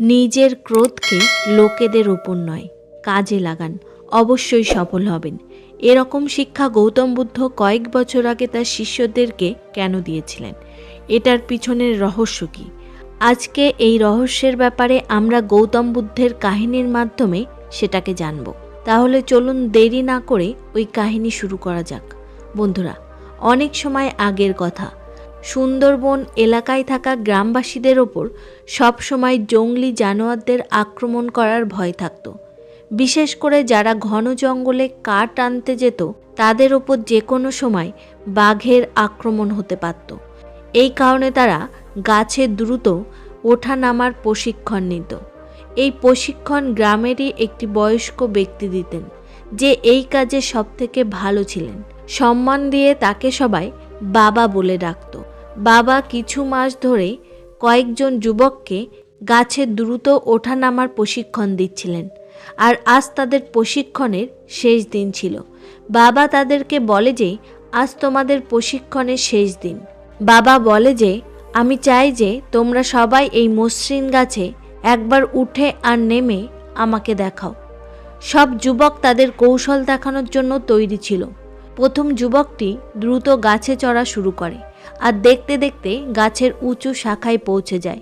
নিজের ক্রোধকে লোকেদের ওপর নয়, কাজে লাগান, অবশ্যই সফল হবেন। এরকম শিক্ষা গৌতম বুদ্ধ কয়েক বছর আগে তার শিষ্যদেরকে কেন দিয়েছিলেন? এটার পিছনের রহস্য কী? আজকে এই রহস্যের ব্যাপারে আমরা গৌতম বুদ্ধের কাহিনীর মাধ্যমে সেটাকে জানব। তাহলে চলুন দেরি না করে ওই কাহিনী শুরু করা যাক। বন্ধুরা, অনেক সময় আগের কথা সুন্দরবন এলাকায় থাকা গ্রামবাসীদের ওপর সবসময় জঙ্গলি জানোয়ারদের আক্রমণ করার ভয় থাকত। বিশেষ করে যারা ঘন জঙ্গলে কাঠ আনতে যেত, তাদের ওপর যে কোনো সময় বাঘের আক্রমণ হতে পারত। এই কারণে তারা গাছে দ্রুত ওঠা নামার প্রশিক্ষণ নিত। এই প্রশিক্ষণ গ্রামেরই একটি বয়স্ক ব্যক্তি দিতেন, যে এই কাজে সবথেকে ভালো ছিলেন। সম্মান দিয়ে তাকে সবাই বাবা বলে ডাকত। বাবা কিছু মাস ধরে কয়েকজন যুবককে গাছে দ্রুত ওঠা নামার প্রশিক্ষণ দিচ্ছিলেন। আর আজ তাদের প্রশিক্ষণের শেষ দিন ছিল। বাবা তাদেরকে বলে যে, আজ তোমাদের প্রশিক্ষণের শেষ দিন। বাবা বলে যে, আমি চাই যে তোমরা সবাই এই মসৃণ গাছে একবার উঠে আর নেমে আমাকে দেখাও। সব যুবক তাদের কৌশল দেখানোর জন্য তৈরি ছিল। প্রথম যুবকটি দ্রুত গাছে চড়া শুরু করে। আর দেখতে দেখতে গাছের উঁচু শাখায় পৌঁছে যায়।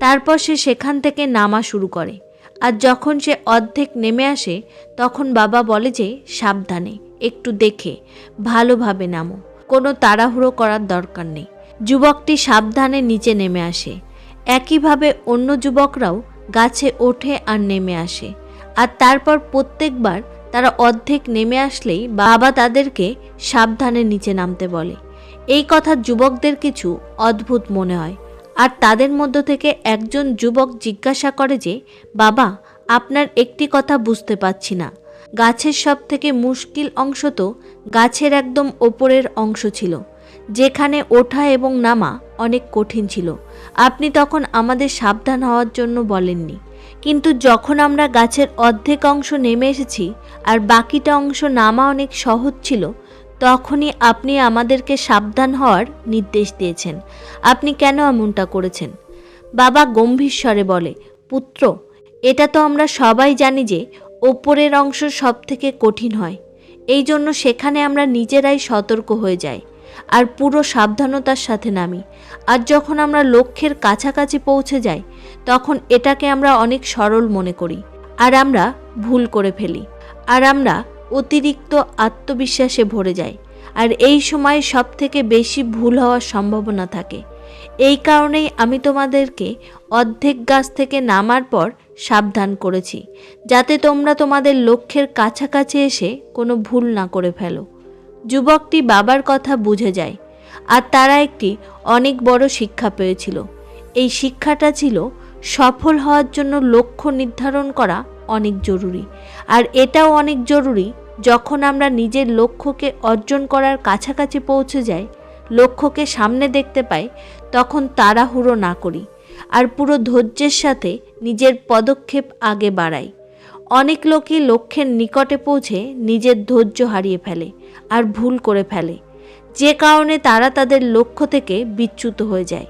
তারপর সে সেখান থেকে নামা শুরু করে। আর যখন সে অর্ধেক নেমে আসে, তখন বাবা বলে যে, সাবধানে, একটু দেখে, ভালোভাবে নামো। কোনো তাড়াহুড়ো করার দরকার নেই। যুবকটি সাবধানে নিচে নেমে আসে। একইভাবে অন্য যুবকরাও গাছে ওঠে আর নেমে আসে। আর তারপর প্রত্যেকবার তারা অর্ধেক নেমে আসলেই বাবা তাদেরকে সাবধানে নিচে নামতে বলে। এই কথা যুবকদের কিছু অদ্ভুত মনে হয়। আর তাদের মধ্য থেকে একজন যুবক জিজ্ঞাসা করে যে, বাবা, আপনার একটি কথা বুঝতে পারছি না। গাছের সব থেকে মুশকিল অংশ তো গাছের একদম ওপরের অংশ ছিল, যেখানে ওঠা এবং নামা অনেক কঠিন ছিল। আপনি তখন আমাদের সাবধান হওয়ার জন্য বলেননি। কিন্তু যখন আমরা গাছের অর্ধেক অংশ নেমে এসেছি আর বাকিটা অংশ নামা অনেক সহজ ছিল তখনই আপনি আমাদেরকে সাবধান হওয়ার নির্দেশ দিয়েছেন। আপনি কেন এমনটা করেছেন? বাবা গম্ভীর স্বরে বলে, পুত্র, এটা তো আমরা সবাই জানি যে ওপরের অংশ সব থেকে কঠিন হয়। এই জন্য সেখানে আমরা নিজেরাই সতর্ক হয়ে যাই আর পুরো সাবধানতার সাথে নামি। আর যখন আমরা লক্ষ্যের কাছাকাছি পৌঁছে যাই, তখন এটাকে আমরা অনেক সরল মনে করি। আর আমরা ভুল করে ফেলি। আর আমরা অতিরিক্ত আত্মবিশ্বাসে ভরে যায়। আর এই সময় সব থেকে বেশি ভুল হওয়ার সম্ভাবনা থাকে। এই কারণেই আমি তোমাদেরকে অর্ধেক গাছ থেকে নামার পর সাবধান করেছি, যাতে তোমরা তোমাদের লক্ষ্যের কাছাকাছি এসে কোনো ভুল না করে ফেলো। যুবকটি বাবার কথা বুঝে যায়, আর তারা একটি অনেক বড় শিক্ষা পেয়েছিল। এই শিক্ষাটা ছিল সফল হওয়ার জন্য লক্ষ্য নির্ধারণ করা অনেক জরুরি আর এটাও অনেক জরুরি, যখন আমরা নিজের লক্ষ্যকে অর্জন করার কাছাকাছি পৌঁছে যাই, লক্ষ্যকে সামনে দেখতে পাই, তখন তাড়াহুড়ো না করি আর পুরো ধৈর্যের সাথে নিজের পদক্ষেপ আগে বাড়াই। অনেক লোকই লক্ষ্যের নিকটে পৌঁছে নিজের ধৈর্য হারিয়ে ফেলে আর ভুল করে ফেলে। যে কারণে তারা তাদের লক্ষ্য থেকে বিচ্যুত হয়ে যায়।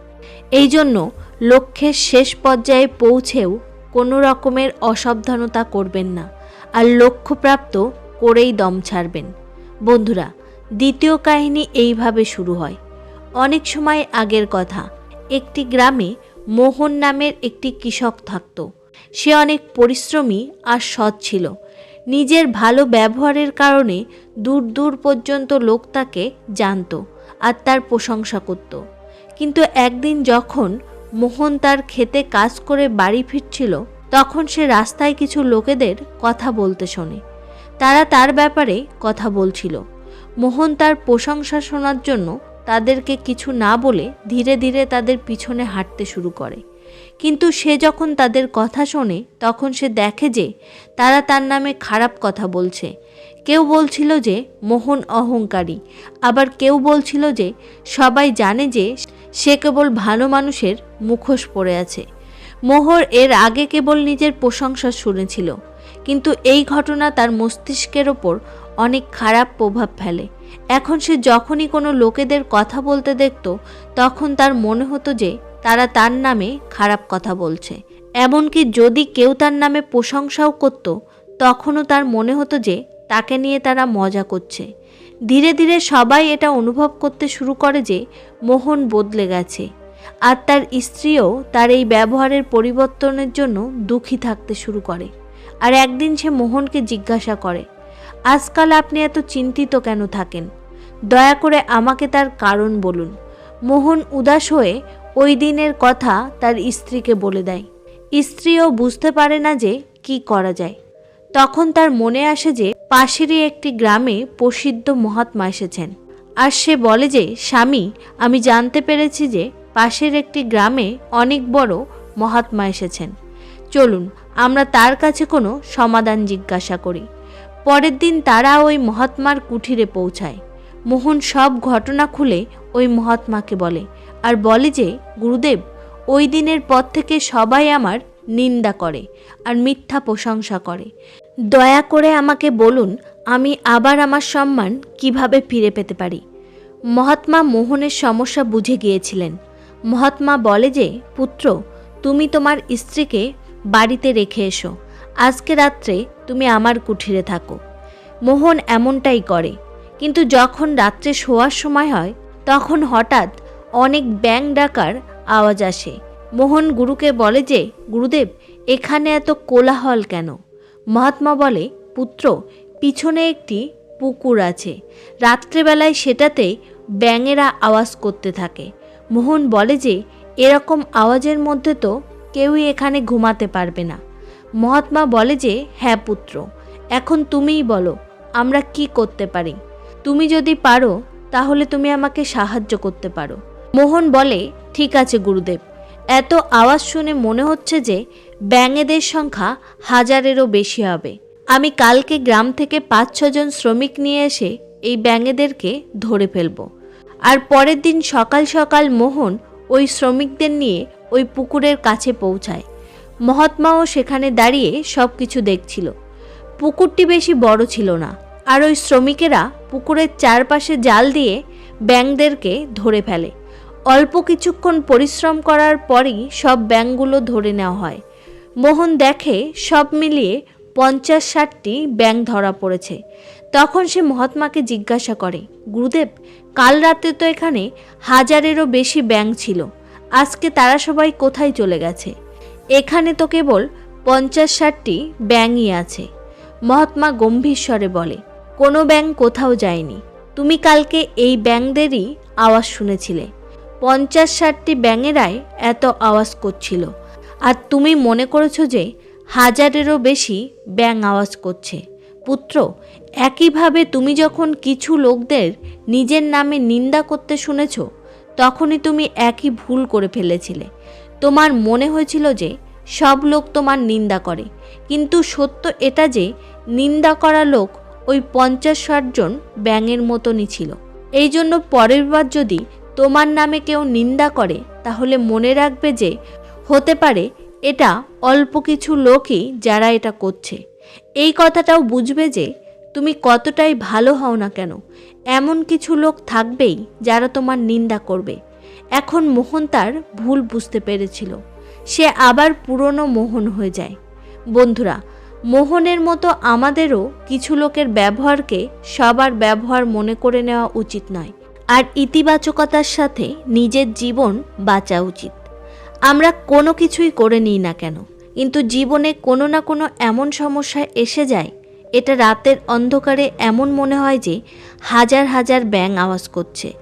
এই জন্য লক্ষ্যের শেষ পর্যায়ে পৌঁছেও কোনো রকমের অসাবধানতা করবেন না। আর লক্ষ্যপ্রাপ্ত করেই দম ছাড়বেন। বন্ধুরা, দ্বিতীয় কাহিনী এইভাবে শুরু হয়। অনেক সময় আগের কথা, একটি গ্রামে মোহন নামের একটি কৃষক থাকত। সে অনেক পরিশ্রমী আর সৎ ছিল। নিজের ভালো ব্যবহারের কারণে দূর দূর পর্যন্ত লোক তাকে জানত আর তার প্রশংসা করত। কিন্তু একদিন যখন মোহন তার খেতে কাজ করে বাড়ি ফিরছিল তখন সে রাস্তায় কিছু লোকেদের কথা বলতে শোনে। তারা তার ব্যাপারে কথা বলছিল। মোহন তার প্রশংসা শোনার জন্য তাদেরকে কিছু না বলে ধীরে ধীরে তাদের পিছনে হাঁটতে শুরু করে। কিন্তু সে যখন তাদের কথা শোনে, তখন সে দেখে যে তারা তার নামে খারাপ কথা বলছে। কেউ বলছিল যে মোহন অহংকারী, আবার কেউ বলছিল যে সবাই জানে যে সে কেবল ভালো মানুষের মুখোশ পড়ে আছে। মোহর এর আগে কেবল নিজের প্রশংসা শুনেছিল, কিন্তু এই ঘটনা তার মস্তিষ্কের ওপর অনেক খারাপ প্রভাব ফেলে। এখন সে যখনই কোনো লোকেদের কথা বলতে দেখত, তখন তার মনে হতো যে তারা তার নামে খারাপ কথা বলছে। এমনকি যদি কেউ তার নামে প্রশংসাও করত, তখনও তার মনে হতো যে তাকে নিয়ে তারা মজা করছে। ধীরে ধীরে সবাই এটা অনুভব করতে শুরু করে যে মোহন বদলে গেছে। আর তার স্ত্রীও তার এই ব্যবহারের পরিবর্তনের জন্য দুঃখী থাকতে শুরু করে। আর একদিন সে মোহনকে জিজ্ঞাসা করে, আজকাল আপনি এত চিন্তিত কেন থাকেন? দয়া করে আমাকে তার কারণ বলুন। মোহন উদাস হয়ে ওই দিনের কথা তার স্ত্রীকে বলে দেয়। স্ত্রীও বুঝতে পারে না যে কি করা যায়। তখন তার মনে আসে যে পাশেরই একটি গ্রামে প্রসিদ্ধ মহাত্মা এসেছেন। আর সে বলে যে, স্বামী, আমি জানতে পেরেছি যে পাশের একটি গ্রামে অনেক বড় মহাত্মা এসেছেন। চলুন, আমরা তার কাছে কোনো সমাধান জিজ্ঞাসা করি। পরের দিন তারা ওই মহাত্মার কুঠিরে পৌঁছায়। মোহন সব ঘটনা খুলে ওই মহাত্মাকে বলে, আর বলে যে, গুরুদেব, ওই দিনের পর থেকে সবাই আমার নিন্দা করে আর মিথ্যা প্রশংসা করে। দয়া করে আমাকে বলুন, আমি আবার আমার সম্মান কীভাবে ফিরে পেতে পারি? মহাত্মা মোহনের সমস্যা বুঝে গিয়েছিলেন। মহাত্মা বলে যে, পুত্র, তুমি তোমার স্ত্রীকে বাড়িতে রেখে এসো। আজকে রাত্রে তুমি আমার কুঠিরে থাকো। মোহন এমনটাই করে। কিন্তু যখন রাত্রে শোয়ার সময় হয়, তখন হঠাৎ অনেক ব্যাং ডাকার আওয়াজ আসে। মোহন গুরুকে বলে যে, গুরুদেব, এখানে এত কোলাহল কেন? মহাত্মা বলে, পুত্র, পিছনে একটি পুকুর আছে। রাত্রেবেলায় সেটাতে ব্যাঙেরা আওয়াজ করতে থাকে। মোহন বলে যে, এরকম আওয়াজের মধ্যে তো কেউই এখানে ঘুমাতে পারবে না। মহাত্মা বলে যে হ্যাঁ পুত্র, এখন তুমিই বলো, আমরা কি করতে পারি? তুমি যদি পারো, তাহলে তুমি আমাকে সাহায্য করতে পারো। মোহন বলে, ঠিক আছে গুরুদেব। এত আওয়াজ শুনে মনে হচ্ছে যে, ব্যাঙেদের সংখ্যা হাজারেরও বেশি হবে। আমি কালকে গ্রাম থেকে পাঁচ ছজন শ্রমিক নিয়ে এসে এই ব্যাঙেদেরকে ধরে ফেলব। আর পরের দিন সকাল সকাল মোহন ওই শ্রমিকদের নিয়ে ওই পুকুরের কাছে পৌঁছায়। মহাত্মাও সেখানে দাঁড়িয়ে সব কিছু দেখছিল। পুকুরটি বেশি বড় ছিল না, আর ওই শ্রমিকেরা পুকুরের চারপাশে জাল দিয়ে ব্যাঙদেরকে ধরে ফেলে। অল্প কিছুক্ষণ পরিশ্রম করার পরই সব ব্যাঙগুলো ধরে নেওয়া হয়। মোহন দেখে সব মিলিয়ে পঞ্চাশ ষাটটি ব্যাঙ ধরা পড়েছে। তখন সে মহাত্মাকে জিজ্ঞাসা করে, গুরুদেব কাল রাতে তো এখানে হাজারেরও বেশি ব্যাঙ ছিল। আজকে তারা সবাই কোথায় চলে গেছে? এখানে তো কেবল পঞ্চাশ ষাটটি ব্যাঙই আছে, মহাত্মা গম্ভীর স্বরে বলে। কোনো ব্যাঙ কোথাও যায়নি। তুমি কালকে এই ব্যাঙদেরই আওয়াজ শুনেছিলে। পঞ্চাশ ষাটটি ব্যাঙেরাই এত আওয়াজ করছিল। আর তুমি মনে করেছ যে হাজারেরও বেশি ব্যাঙ আওয়াজ করছে। পুত্র একইভাবে তুমি যখন কিছু লোকদের নিজের নামে নিন্দা করতে শুনেছ, তখনই তুমি একই ভুল করে ফেলেছিলে। তোমার মনে হয়েছিল যে সব লোক তোমার নিন্দা করে, কিন্তু সত্য এটা যে নিন্দা করা লোক ওই পঞ্চাশ ষাট জন ব্যাঙের মতনই ছিল। এই জন্য পরের বার যদি তোমার নামে কেউ নিন্দা করে, তাহলে মনে রাখবে যে হতে পারে এটা অল্প কিছু লোকই যারা এটা করছে। এই কথাটাও বুঝবে যে তুমি কতটাই ভালো হও না কেন? এমন কিছু লোক থাকবেই যারা তোমার নিন্দা করবে। এখন মোহন তার ভুল বুঝতে পেরেছিল। সে আবার পুরনো মোহন হয়ে যায়। বন্ধুরা, মোহনের মতো আমাদেরও কিছু লোকের ব্যবহারকে সবার ব্যবহার মনে করে নেওয়া উচিত নয়। আর ইতিবাচকতার সাথে নিজের জীবন বাঁচা উচিত। আমরা কোনো কিছুই করে নিই না কেন। কিন্তু জীবনে কোনো না কোনো এমন সমস্যা এসে যায় এটা রাতের অন্ধকারে এমন মনে হয় যে হাজার হাজার ব্যাং আওয়াজ করছে।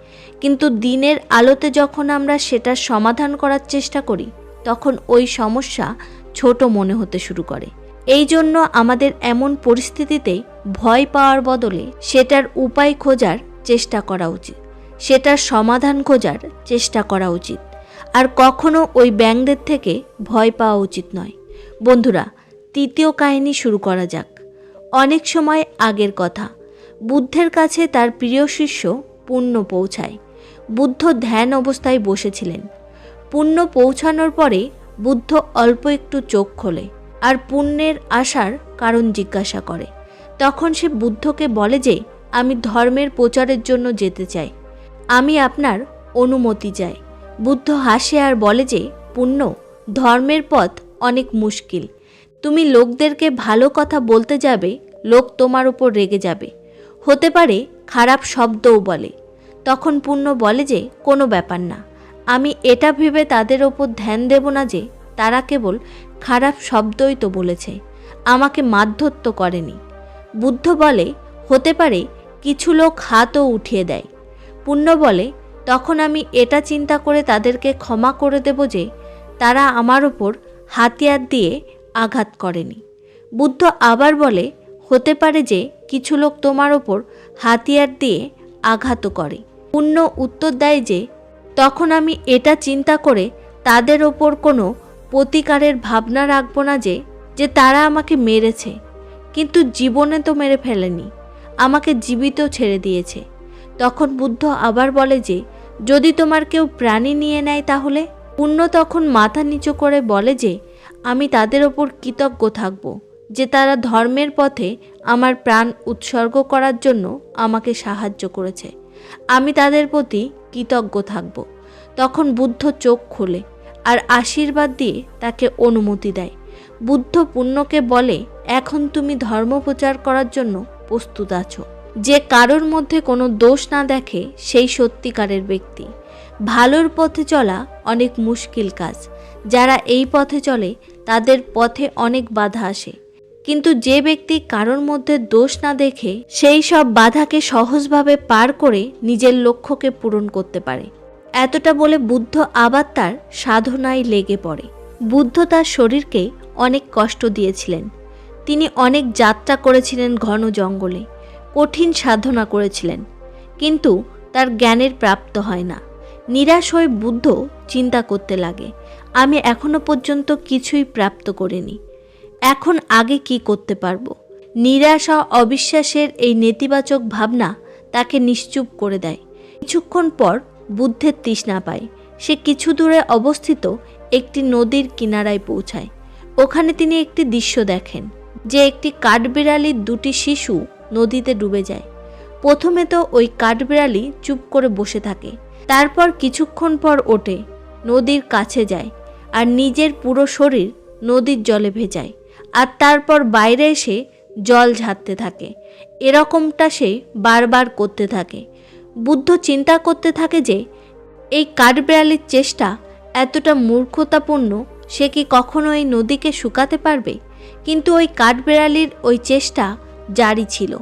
কিন্তু দিনের আলোতে যখন আমরা সেটার সমাধান করার চেষ্টা করি, তখন ওই সমস্যা ছোট মনে হতে শুরু করে। এই জন্য আমাদের এমন পরিস্থিতিতে ভয় পাওয়ার বদলে সেটার উপায় খোঁজার চেষ্টা করা উচিত। সেটার সমাধান খোঁজার চেষ্টা করা উচিত। আর কখনো ওই ব্যাংকদের থেকে ভয় পাওয়া উচিত নয়। বন্ধুরা, তৃতীয় কাহিনী শুরু করা যাক। অনেক সময় আগের কথা। বুদ্ধের কাছে তার প্রিয় শিষ্য পুণ্য পৌঁছায়। বুদ্ধ ধ্যান অবস্থায় বসেছিলেন। পুণ্য পৌঁছানোর পরে বুদ্ধ অল্প একটু চোখ খোলে আর পুণ্যের আসার কারণ জিজ্ঞাসা করে। তখন সে বুদ্ধকে বলে যে, আমি ধর্মের প্রচারের জন্য যেতে চাই। আমি আপনার অনুমতি চাই। বুদ্ধ হাসে আর বলে যে, পুণ্য ধর্মের পথ অনেক মুশকিল। তুমি লোকদেরকে ভালো কথা বলতে যাবে, লোক তোমার উপর রেগে যাবে। হতে পারে খারাপ শব্দও বলে। তখন পূর্ণ বলে যে, কোনো ব্যাপার না। আমি এটা ভেবে তাদের ওপর ধ্যান দেব না যে, তারা কেবল খারাপ শব্দই তো বলেছে, আমাকে মাধ্যত্ব করেনি। বুদ্ধ বলে, হতে পারে কিছু লোক হাতও উঠিয়ে দেয়। পুণ্য বলে, তখন আমি এটা চিন্তা করে তাদেরকে ক্ষমা করে দেব যে, তারা আমার ওপর হাতিয়ার দিয়ে আঘাত করেনি। বুদ্ধ আবার বলে, হতে পারে যে কিছু লোক তোমার ওপর হাতিয়ার দিয়ে আঘাতও করে। পুণ্য উত্তর দেয় যে, তখন আমি এটা চিন্তা করে তাদের ওপর কোনো প্রতিকারের ভাবনা রাখব না যে যে তারা আমাকে মেরেছে। কিন্তু জীবনে তো মেরে ফেলেনি, আমাকে জীবিত ছেড়ে দিয়েছে। তখন বুদ্ধ আবার বলে যে, যদি তোমার কেউ প্রাণী নিয়ে নেয় তাহলে? পুণ্য তখন মাথা নিচু করে বলে যে আমি তাদের ওপর কৃতজ্ঞ থাকব যে তারা ধর্মের পথে আমার প্রাণ উৎসর্গ করার জন্য আমাকে সাহায্য করেছে। আমি তাদের প্রতি কৃতজ্ঞ থাকব। তখন বুদ্ধ চোখ খোলে আর আশীর্বাদ দিয়ে তাকে অনুমতি দেয়। বুদ্ধ পুণ্যকে বলে, এখন তুমি ধর্ম প্রচার করার জন্য প্রস্তুত আছো। যে কারোর মধ্যে কোনো দোষ না দেখে সেই সত্যিকারের ব্যক্তি। ভালোর পথে চলা অনেক মুশকিল কাজ। যারা এই পথে চলে, তাদের পথে অনেক বাধা আসে। কিন্তু যে ব্যক্তি কারোর মধ্যে দোষ না দেখে, সেই সব বাধাকে সহজভাবে পার করে নিজের লক্ষ্যকে পূরণ করতে পারে। এতটা বলে বুদ্ধ আবার তার সাধনায় লেগে পড়ে। বুদ্ধ তার শরীরকে অনেক কষ্ট দিয়েছিলেন। তিনি অনেক যাত্রা করেছিলেন ঘন জঙ্গলে, কঠিন সাধনা করেছিলেন। কিন্তু তার জ্ঞানের প্রাপ্ত হয় না। নিরাশ হয়ে বুদ্ধ চিন্তা করতে লাগে। আমি এখনও পর্যন্ত কিছুই প্রাপ্ত করিনি। এখন আগে কি করতে পারব? নিরাশা অবিশ্বাসের এই নেতিবাচক ভাবনা তাকে নিশ্চুপ করে দেয়। কিছুক্ষণ পর বুদ্ধের তৃষ্ণা পায়। সে কিছু দূরে অবস্থিত একটি নদীর কিনারায় পৌঁছায়। ওখানে তিনি একটি দৃশ্য দেখেন, যে একটি কাঠবিড়ালির দুটি শিশু নদীতে ডুবে যায়। প্রথমে তো ওই কাঠবিড়ালি চুপ করে বসে থাকে, তারপর কিছুক্ষণ পর ওঠে, নদীর কাছে যায়। আর নিজের পুরো শরীর নদীর জলে ভেজায়। আর তারপর বাইরে এসে জল ঝাড়তে থাকে। এরকমটা সে বারবার করতে থাকে। বুদ্ধ চিন্তা করতে থাকে যে, এই কাঠবিড়ালির চেষ্টা এতটা মূর্খতাপূর্ণ, সে কি কখনো এই নদীকে শুকাতে পারবে? কিন্তু ওই কাঠবিড়ালির ওই চেষ্টা জারি ছিল।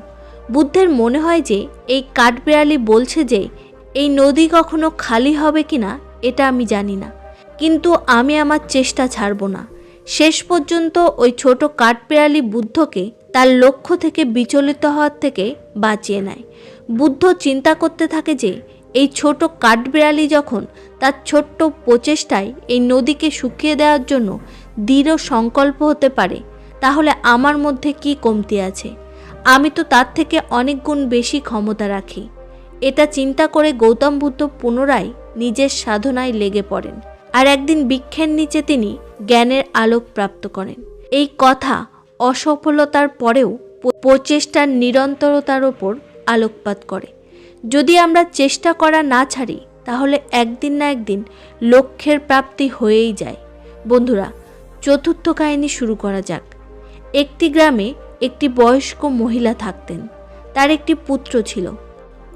বুদ্ধের মনে হয় যে, এই কাঠবিড়ালি বলছে যে, এই নদী কখনো খালি হবে কিনা, এটা আমি জানি না। কিন্তু আমি আমার চেষ্টা ছাড়ব না। শেষ পর্যন্ত ওই ছোট কাঠবিড়ালি বুদ্ধকে তার লক্ষ্য থেকে বিচলিত হওয়ার থেকে বাঁচিয়ে নেয়। বুদ্ধ চিন্তা করতে থাকে যে, এই ছোট কাঠবিড়ালি যখন তার ছোট্ট প্রচেষ্টায় এই নদীকে শুকিয়ে দেওয়ার জন্য দৃঢ় সংকল্প হতে পারে, তাহলে আমার মধ্যে কি কমতি আছে? আমি তো তার থেকে অনেক গুণ বেশি ক্ষমতা রাখি। এটা চিন্তা করে গৌতম বুদ্ধ পুনরায় নিজের সাধনায় লেগে পড়েন। আর একদিন বৃক্ষের নিচে তিনি জ্ঞানের আলোক প্রাপ্ত করেন। এই কথা অসফলতার পরেও প্রচেষ্টার নিরন্তরতার ওপর আলোকপাত করে। যদি আমরা চেষ্টা করা না ছাড়ি, তাহলে একদিন না একদিন লক্ষ্যের প্রাপ্তি হয়েই যায়। বন্ধুরা, চতুর্থ কাহিনী শুরু করা যাক। একটি গ্রামে একটি বয়স্ক মহিলা থাকতেন। তার একটি পুত্র ছিল।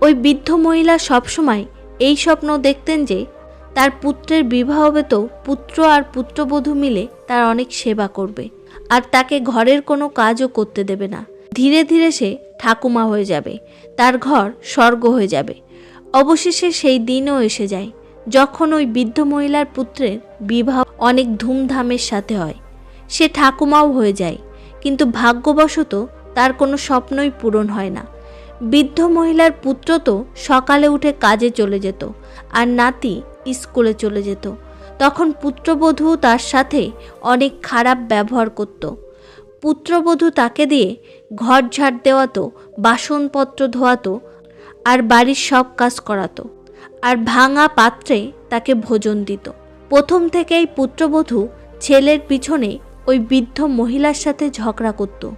ওই বৃদ্ধ মহিলা সবসময় এই স্বপ্ন দেখতেন যে তার পুত্রের বিবাহ বেত পুত্র আর পুত্রবধূ মিলে তার অনেক সেবা করবে, আর তাকে ঘরের কোনো কাজও করতে দেবে না। ধীরে ধীরে সে ঠাকুমা হয়ে যাবে, তার ঘর স্বর্গ হয়ে যাবে। অবশেষে সেই দিনও এসে যায়, যখন ওই বৃদ্ধ মহিলার পুত্রের বিবাহ অনেক ধুমধামের সাথে হয়। সে ঠাকুমাও হয়ে যায়, কিন্তু ভাগ্যবশত তার কোনো স্বপ্নই পূরণ হয় না। বৃদ্ধ মহিলার পুত্র তো সকালে উঠে কাজে চলে যেত, আর নাতি স্কুলে চলে যেত। তখন পুত্রবধূ তার সাথে অনেক খারাপ ব্যবহার করত। পুত্রবধূ তাকে দিয়ে ঘর ঝাড় দেওয়াতো, বাসনপত্র ধোয়াতো আর বাড়ির সব কাজ করাতো। আর ভাঙা পাত্রে তাকে ভোজন দিত। প্রথম থেকেই পুত্রবধূ ছেলের পিছনে ওই বৃদ্ধ মহিলার সাথে ঝগড়া করত।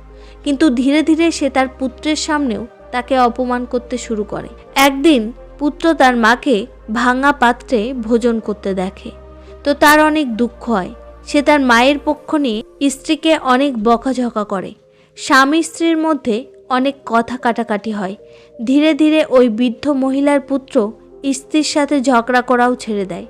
কিন্তু ধীরে ধীরে সে তার পুত্রের সামনেও তাকে অপমান করতে শুরু করে। একদিন পুত্র তার মাকে ভাঙা পাত্রে ভোজন করতে দেখে। তো তার অনেক দুঃখ হয়। সে তার মায়ের পক্ষ নিয়ে স্ত্রীকে অনেক বকাঝকা করে। স্বামী স্ত্রীর মধ্যে অনেক কথা কাটাকাটি হয়। ধীরে ধীরে ওই বৃদ্ধ মহিলার পুত্র স্ত্রীর সাথে ঝগড়া করাও ছেড়ে দেয়।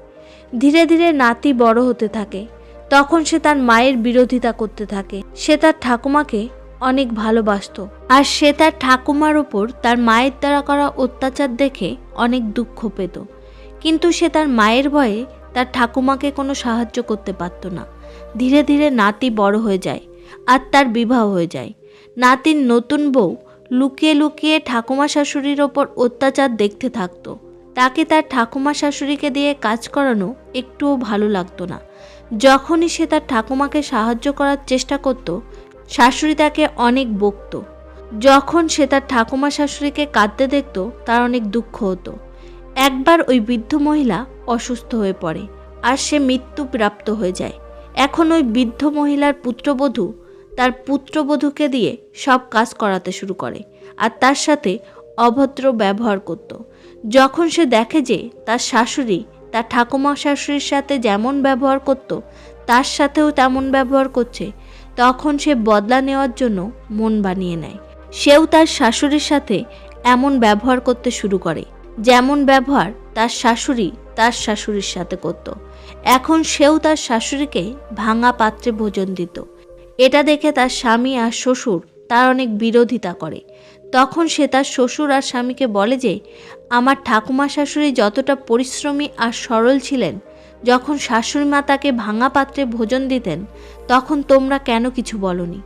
ধীরে ধীরে নাতি বড় হতে থাকে। তখন সে তার মায়ের বিরোধিতা করতে থাকে। সে তার ঠাকুমাকে অনেক ভালোবাসতো। আর সে তার ঠাকুমার ওপর তার মায়ের দ্বারা করা অত্যাচার দেখে অনেক দুঃখ পেত। কিন্তু সে তার মায়ের ভয়ে তার ঠাকুমাকে কোনো সাহায্য করতে পারত না। ধীরে ধীরে নাতি বড় হয়ে যায় আর তার বিবাহ হয়ে যায়। নাতির নতুন বউ লুকিয়ে লুকিয়ে ঠাকুমা শাশুড়ির ওপর অত্যাচার দেখতে থাকতো। তাকে তার ঠাকুমা শাশুড়িকে দিয়ে কাজ করানো একটুও ভালো লাগতো না। যখনই সে তার ঠাকুমাকে সাহায্য করার চেষ্টা করত শাশুড়ি তাকে অনেক বকতো। যখন সে তার ঠাকুমা শাশুড়িকে কাঁদতে দেখত, তার অনেক দুঃখ হতো। একবার ওই বৃদ্ধ মহিলা অসুস্থ হয়ে পড়ে আর সে মৃত্যুপ্রাপ্ত হয়ে যায়। এখন ওই বৃদ্ধ মহিলার পুত্রবধূ তার পুত্রবধূকে দিয়ে সব কাজ করাতে শুরু করে আর তার সাথে অভদ্র ব্যবহার করত। যখন সে দেখে যে তার শাশুড়ি তার ঠাকুমা শাশুড়ির সাথে যেমন ব্যবহার করত, তার সাথেও তেমন ব্যবহার করছে তখন সে বদলা নেওয়ার জন্য মন বানিয়ে নেয়। সেও তার শাশুড়ির সাথে এমন ব্যবহার করতে শুরু করে, যেমন ব্যবহার তার শাশুড়ি তার শাশুড়ির সাথে করত। এখন সেও তার শাশুড়িকে ভাঙা পাত্রে ভোজন দিত। এটা দেখে তার স্বামী আর শ্বশুর তার অনেক বিরোধিতা করে। তখন সে তার শ্বশুর আর স্বামীকে বলে যে, আমার ঠাকুমা শাশুড়ি যতটা পরিশ্রমী আর সরল ছিলেন যখন শাশুড়ি মা তাকে ভাঙা পাত্রে ভোজন দিতেন, তখন তোমরা কেন কিছু বলনি?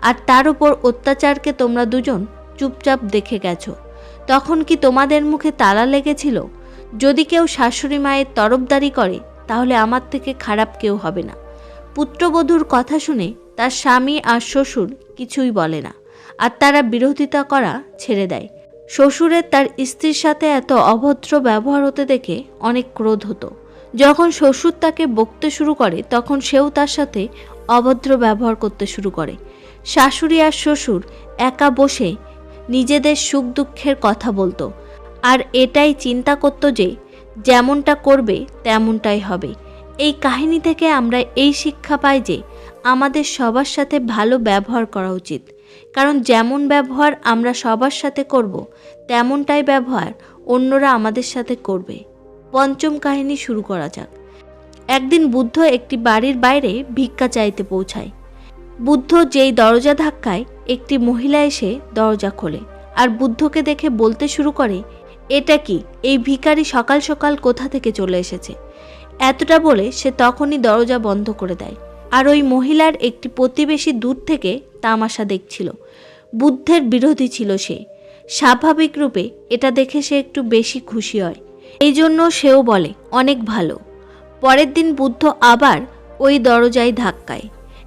আর তার উপর অত্যাচারকে তোমরা দুজন চুপচাপ দেখে গেছো। তখন কি তোমাদের মুখে তালা লেগেছিল? যদি কেউ শাশুড়ি মায়ের তরফদারি করে, তাহলে আমার থেকে খারাপ কেউ হবে না। পুত্রবধূর কথা শুনে তার স্বামী আর শ্বশুর কিছুই বলে না, আর তারা বিরোধিতা করা ছেড়ে দেয়। শ্বশুরের তার স্ত্রীর সাথে এত অভদ্র ব্যবহার হতে দেখে অনেক ক্রোধ হতো। যখন শ্বশুর তাকে বকতে শুরু করে, তখন সেও তার সাথে অভদ্র ব্যবহার করতে শুরু করে। শাশুড়ি আর শ্বশুর একা বসে নিজেদের সুখ দুঃখের কথা বলতো। আর এটাই চিন্তা করতো যে, যেমনটা করবে, তেমনটাই হবে। এই কাহিনী থেকে আমরা এই শিক্ষা পাই যে, আমাদের সবার সাথে ভালো ব্যবহার করা উচিত। কারণ যেমন ব্যবহার আমরা সবার সাথে করব, তেমনটাই ব্যবহার অন্যরা আমাদের সাথে করবে। পঞ্চম কাহিনী শুরু করা যাক। একদিন বুদ্ধ একটি বাড়ির বাইরে ভিক্ষা চাইতে পৌঁছায়। বুদ্ধ যেই দরজা ধাক্কায় একটি মহিলা এসে দরজা খোলে আর বুদ্ধকে দেখে বলতে শুরু করে, এটা কি? এই ভিকারি সকাল সকাল কোথা থেকে চলে এসেছে? এতটা বলে সে তখনই দরজা বন্ধ করে দেয় আর ওই মহিলার একটি প্রতিবেশী দূর থেকে তামাশা দেখছিল। বুদ্ধের বিরোধী ছিল সে। স্বাভাবিক রূপে এটা দেখে সে একটু বেশি খুশি হয়। এই জন্য সেও বলে, অনেক ভালো। পরের দিন বুদ্ধ আবার ওই দরজায় ধাক্কায়।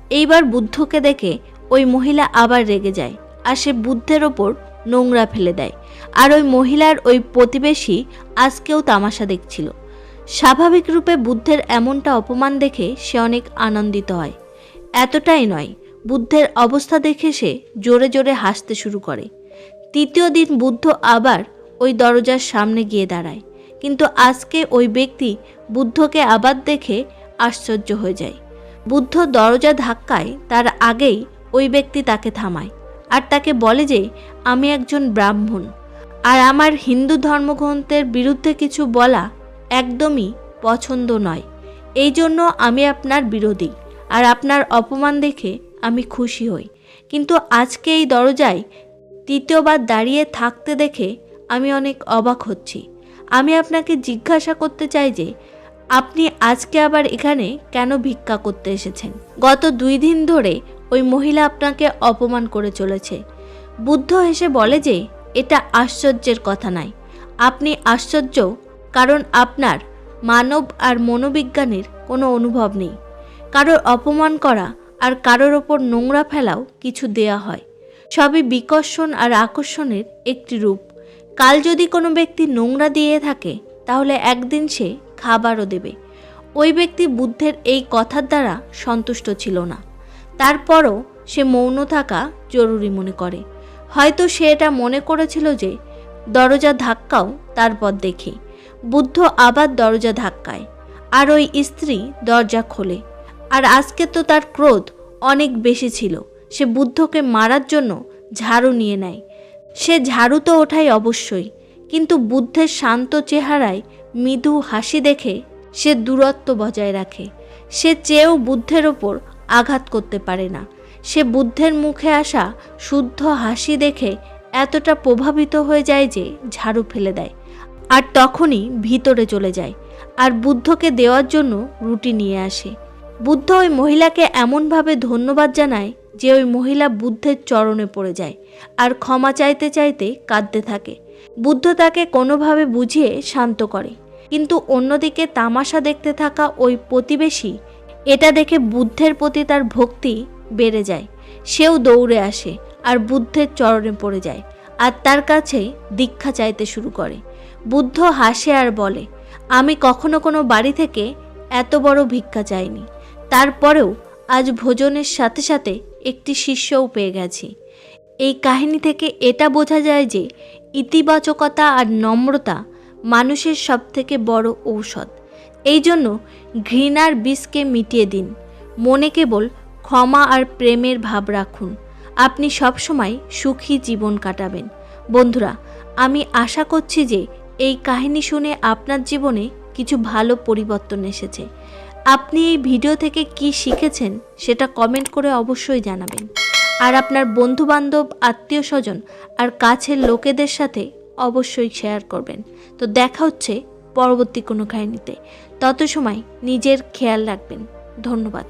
এইবার বুদ্ধকে দেখে ওই মহিলা আবার রেগে যায় আর সে বুদ্ধের ওপর নোংরা ফেলে দেয়। আর ওই মহিলার ওই প্রতিবেশী আজকেও তামাশা দেখছিল। স্বাভাবিক রূপে বুদ্ধের এমনটা অপমান দেখে সে অনেক আনন্দিত হয়। এতটাই নয়, বুদ্ধের অবস্থা দেখে সে জোরে জোরে হাসতে শুরু করে। তৃতীয় দিন বুদ্ধ আবার ওই দরজার সামনে গিয়ে দাঁড়ায়। কিন্তু আজকে ওই ব্যক্তি বুদ্ধকে আবার দেখে আশ্চর্য হয়ে যায়। বুদ্ধ দরজা ধাক্কায় তার আগেই ওই ব্যক্তি তাকে থামায় আর তাকে বলে যে, আমি একজন ব্রাহ্মণ। আর আমার হিন্দু ধর্মগ্রন্থের বিরুদ্ধে কিছু বলা একদমই পছন্দ নয়। এই জন্য আমি আপনার বিরোধী আর আপনার অপমান দেখে আমি খুশি হই। কিন্তু আজকে এই দরজায় তৃতীয়বার দাঁড়িয়ে থাকতে দেখে আমি অনেক অবাক হচ্ছি। আমি আপনাকে জিজ্ঞাসা করতে চাই যে, আপনি আজকে আবার এখানে কেন ভিক্ষা করতে এসেছেন? গত দুই দিন ধরে ওই মহিলা আপনাকে অপমান করে চলেছে। বুদ্ধ হেসে বলে যে, এটা আশ্চর্যের কথা নয়। আপনি আশ্চর্য, কারণ আপনার মানব আর মনোবিজ্ঞানের কোনো অনুভব নেই। কারোর অপমান করা আর কারোর ওপর নোংরা ফেলাও কিছু দেয়া হয়। সবই বিকর্ষণ আর আকর্ষণের একটি রূপ। কাল যদি কোনো ব্যক্তি নোংরা দিয়ে থাকে, তাহলে একদিন সে খাবারও দেবে। ওই ব্যক্তি বুদ্ধের এই কথার দ্বারা সন্তুষ্ট ছিল না। তারপরও সে মৌন থাকা জরুরি মনে করে। হয়তো সে এটা মনে করেছিল যে, দরজা ধাক্কাও তারপর দেখে। বুদ্ধ আবার দরজা ধাক্কায়। আর ওই স্ত্রী দরজা খোলে। আর আজকে তো তার ক্রোধ অনেক বেশি ছিল। সে বুদ্ধকে মারার জন্য ঝাড়ু নিয়ে নেয়। সে ঝাড়ু তো ওঠাই অবশ্যই, কিন্তু বুদ্ধের শান্ত চেহারায় মৃদু হাসি দেখে সে দূরত্ব বজায় রাখে। সে চেয়েও বুদ্ধের ওপর আঘাত করতে পারে না। সে বুদ্ধের মুখে আসা শুদ্ধ হাসি দেখে এতটা প্রভাবিত হয়ে যায় যে ঝাড়ু ফেলে দেয়, আর তখনই ভিতরে চলে যায়, আর বুদ্ধকে দেওয়ার জন্য রুটি নিয়ে আসে। বুদ্ধ ওই মহিলাকে এমনভাবে ধন্যবাদ জানায় যে ওই মহিলা বুদ্ধের চরণে পড়ে যায় আর ক্ষমা চাইতে চাইতে কাঁদতে থাকে। বুদ্ধ তাকে কোনোভাবে বুঝিয়ে শান্ত করে। কিন্তু অন্যদিকে তামাশা দেখতে থাকা ওই প্রতিবেশী এটা দেখে বুদ্ধের প্রতি তার ভক্তি বেড়ে যায়। সেও দৌড়ে আসে আর বুদ্ধের চরণে পড়ে যায় আর তার কাছে দীক্ষা চাইতে শুরু করে। বুদ্ধ হাসে আর বলে, আমি কখনো কোনো বাড়ি থেকে এত বড় ভিক্ষা চাইনি। তারপরেও আজ ভোজনের সাথে সাথে একটি শিষ্যও পেয়ে গেছি। এই কাহিনী থেকে এটা বোঝা যায় যে ইতিবাচকতা আর নম্রতা মানুষের সবথেকে বড় ঔষধ। এই জন্য ঘৃণার বিষকে মিটিয়ে দিন। মনে কেবল ক্ষমা আর প্রেমের ভাব রাখুন। আপনি সবসময় সুখী জীবন কাটাবেন। বন্ধুরা, আমি আশা করছি যে এই কাহিনী শুনে আপনার জীবনে কিছু ভালো পরিবর্তন এসেছে। আপনি এই ভিডিও থেকে কি শিখেছেন সেটা কমেন্ট করে অবশ্যই জানাবেন। আর আপনার বন্ধুবান্ধব আত্মীয় স্বজন আর কাছের লোকেদের সাথে অবশ্যই শেয়ার করবেন। তো দেখা হচ্ছে পরবর্তী কোনো কাহিনীতে। তত সময় নিজের খেয়াল রাখবেন। ধন্যবাদ।